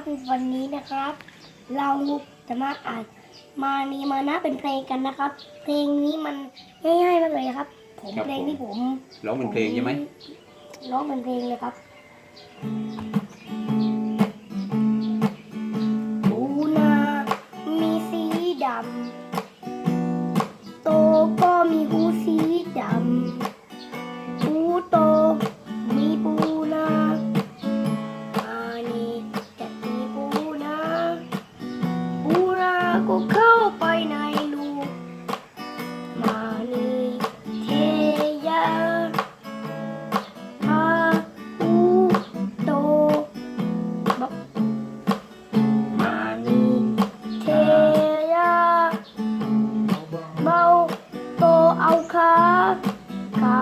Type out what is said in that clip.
ครับวันนี้นะครับ เราจะมาอ่านมานีมานะเป็นเพลงกันนะครับ เพลงนี้มันง่ายๆมากเลยครับ ผมครับเพลงที่ผมร้องเป็นเพลงใช่ไหม ร้องเป็นเพลงเลยครับ อ ก็เข้าไปในรูมานีเทยามาอูโตบมานีเทยาเบาโตเอาขาเขา